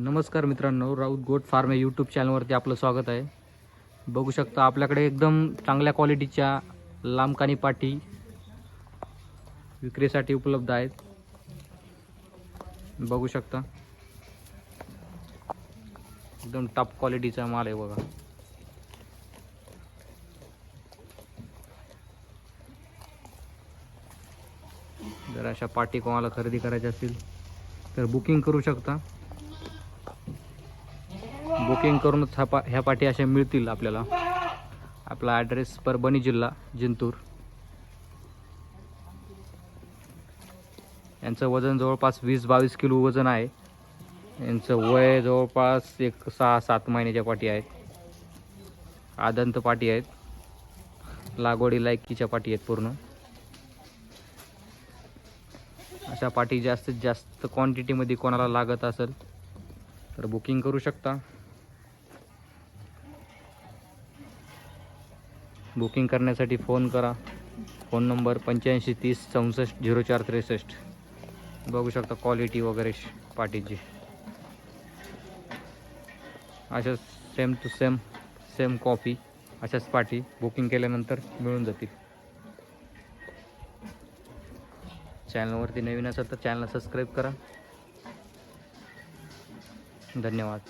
नमस्कार मित्रांनो Raut goat farm या यूट्यूब चॅनलवरती आपलं स्वागत आहे. बघू शकता आपल्याकडे एकदम चांगल्या क्वालिटीच्या लांबकानी पाटी विक्रीसाठी उपलब्ध आहेत. बघू शकता. एकदम टॉप क्वालिटीचा माल आहे बघा. जर अशा पाटी कोणाला खरेदी करायच्या असतील तर बुकिंग करू शकता. बुकिंग करूनच ह्या पा ह्या पाठी अशा मिळतील आपल्याला. आपला ॲड्रेस परभणी जिल्हा जिंतूर. यांचं वजन जवळपास वीस बावीस किलो वजन आहे. यांचं वय जवळपास एक सहा सात महिन्याच्या पाठी आहेत आदंत पाठी आहेत. लागवडी लायकीच्या पाठी आहेत पूर्ण. अशा पाठी जास्तीत जास्त क्वांटिटीमध्ये कोणाला लागत असेल तर बुकिंग करू शकता. बुकिंग करण्यासाठी फोन करा. फोन नंबर पंच्याऐंशी तीस चौसष्ट झिरो चार त्रेसष्ट. बघू शकता क्वालिटी वगैरे पाटीची अशाच same to same same coffee अशाच पाटी बुकिंग केल्यानंतर मिळून जातील. चॅनलवरती नवीन असेल तर चॅनलला सबस्क्राईब करा. धन्यवाद.